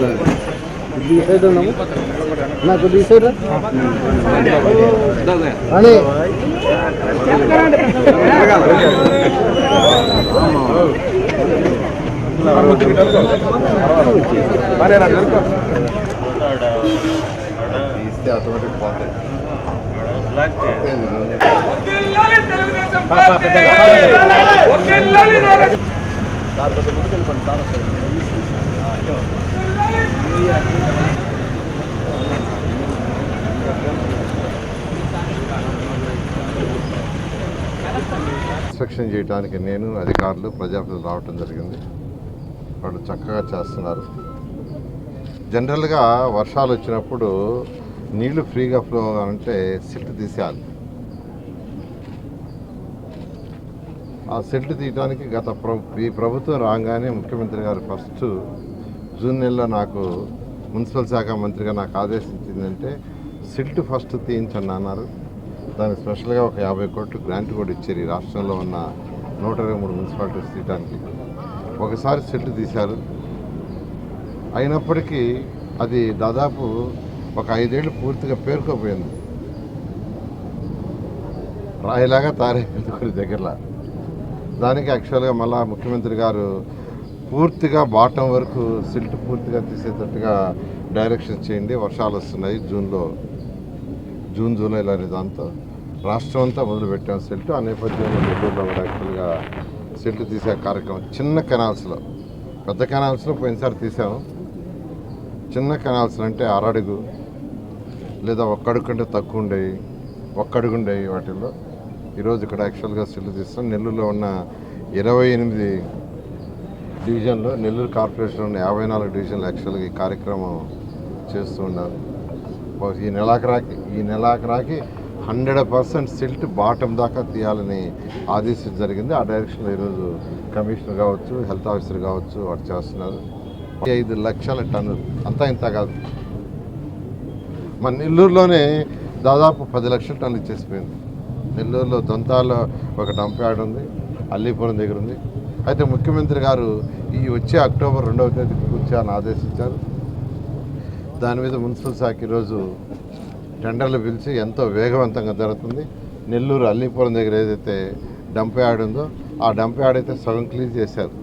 కొద్దిగా సైడ్ ఉన్నాము నా కొద్దిగా సైడ్ రా. అని తీస్తే ఆటోమేటిక్ పోతాయి ఒకేలాలి తెలుగుదేశం పార్టీ ఒకేలాలి నారా- ఇన్స్పెక్షన్ చేయడానికి నేను అధికారులు ప్రజాప్రతినిధులు రావటం జరిగింది. వాళ్ళు చక్కగా చేస్తున్నారు. జనరల్గా వర్షాలు వచ్చినప్పుడు నీళ్ళు ఫ్రీగా ఫ్లో అంటే సిల్ట్ తీసేయాలి. ఆ సిల్ట్ తీయడానికి గత ప్ర ఈ ప్రభుత్వం రాగానే ముఖ్యమంత్రి గారు ఫస్ట్ జూన్ నెలలో నాకు మున్సిపల్ శాఖ మంత్రిగా నాకు ఆదేశించిందంటే సిల్ట్ ఫస్ట్ తీయించండి అన్నారు. దానికి స్పెషల్గా ఒక యాభై కోట్లు గ్రాంట్ కూడా ఇచ్చారు ఈ రాష్ట్రంలో ఉన్న నూట ఇరవై మూడు మున్సిపాలిటీస్ తీయడానికి ఒకసారి సిల్ట్ తీశారు. అయినప్పటికీ అది దాదాపు ఒక ఐదేళ్ళు పూర్తిగా పేరుకోపోయింది. రాయిలాగా తయారైపోయింది కొన్ని దగ్గరలో. దానికి యాక్చువల్గా మళ్ళా ముఖ్యమంత్రి గారు పూర్తిగా బాటం వరకు సిల్ట్ పూర్తిగా తీసేటట్టుగా డైరెక్షన్ చేయండి. వర్షాలు వస్తున్నాయి జూన్లో. జూన్ జూలైలో అనే దాంతో. రాష్ట్రం అంతా మొదలుపెట్టాం సిల్ట్. ఆ నేపథ్యంలో నెల్లూరులో కూడా యాక్చువల్గా సిల్ట్ తీసే కార్యక్రమం చిన్న కెనాల్స్లో పెద్ద కెనాల్స్లో పోయినసారి తీసాము. చిన్న కెనాల్స్ అంటే అరడుగు లేదా ఒక్కడుగు కంటే తక్కువ ఉండేవి. ఒక్కడుగు ఉండేవి వాటిల్లో. ఈరోజు ఇక్కడ యాక్చువల్గా సిల్ట్ తీస్తాం నెల్లూరులో ఉన్న ఇరవై ఎనిమిది డివిజన్లో నెల్లూరు కార్పొరేషన్ యాభై నాలుగు డివిజన్లు యాక్చువల్గా ఈ కార్యక్రమం చేస్తూ ఉన్నారు. ఈ నెలాఖరాకి ఈ నెలాఖరాకి హండ్రెడ్ పర్సెంట్ సిల్ట్ బాటం దాకా తీయాలని ఆదేశం జరిగింది. ఆ డైరెక్షన్లో ఈరోజు కమిషనర్ కావచ్చు హెల్త్ ఆఫీసర్ కావచ్చు వాడు చేస్తున్నారు. ఐదు లక్షల టన్నులు. అంతా ఇంత కాదు. మన నెల్లూరులోనే దాదాపు పది లక్షల టన్నులు ఇచ్చేసిపోయింది. నెల్లూరులో దొంతాలో ఒక డంప్ యార్డ్ ఉంది అల్లీపురం దగ్గర ఉంది. అయితే ముఖ్యమంత్రి గారు ఈ వచ్చే అక్టోబర్ రెండవ తేదీకి పూర్తి ఆదేశించారు. దాని మీద మున్సిపల్ శాఖ ఈరోజు టెండర్లు పిలిచి ఎంతో వేగవంతంగా జరుగుతుంది. నెల్లూరు అల్లీపురం దగ్గర ఏదైతే డంప్ యార్డ్ ఉందో ఆ డంప్ యార్డ్ అయితే సగం క్లీన్ చేశారు.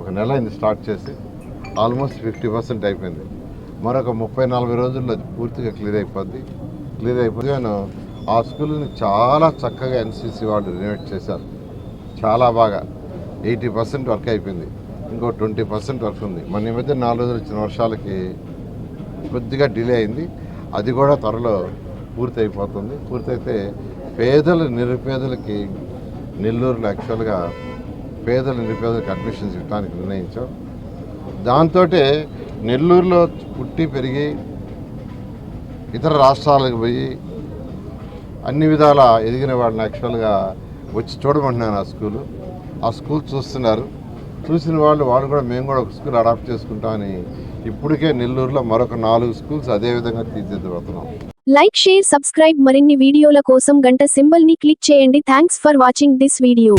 ఒక నెల అయింది స్టార్ట్ చేసి. ఆల్మోస్ట్ ఫిఫ్టీ పర్సెంట్ అయిపోయింది. మరొక ముప్పై నలభై రోజుల్లో అది పూర్తిగా క్లియర్ అయిపోద్ది. క్లియర్ అయిపోతే ఆ స్కూల్ని చాలా చక్కగా ఎన్సీసీ వాళ్ళు రినోవేట్ చేశారు. చాలా బాగా. ఎయిటీ పర్సెంట్ వర్క్ అయిపోయింది. ఇంకో ట్వంటీ పర్సెంట్ వర్క్ ఉంది. మన ఈ మధ్య నాలుగు రోజులు వచ్చిన వర్షాలకి కొద్దిగా డిలే అయింది. అది కూడా త్వరలో పూర్తి అయిపోతుంది పూర్తయితే పేదలు నిరుపేదలకి నెల్లూరులో యాక్చువల్గా పేదల నిరుపేదలకు అడ్మిషన్స్ ఇవ్వడానికి నిర్ణయించాం. దాంతో నెల్లూరులో పుట్టి పెరిగి ఇతర రాష్ట్రాలకు పోయి అన్ని విధాల ఎదిగిన వాళ్ళని యాక్చువల్గా వచ్చి చూడమంటున్నాను ఆ స్కూలు. ఆ స్కూల్ చూస్తున్నారు. చూసిన వాళ్ళు వాళ్ళు కూడా మేము కూడా ఒక స్కూల్ అడాప్ట్ చేసుకుంటామని ఇప్పటికే నెల్లూరులో మరొక నాలుగు స్కూల్స్ అదే విధంగా తీర్చిదిద్దుతున్నాం. లైక్ షేర్ సబ్స్క్రైబ్ మరిన్ని వీడియోల కోసం గంట సింబల్ని క్లిక్ చేయండి. Thanks for watching this video.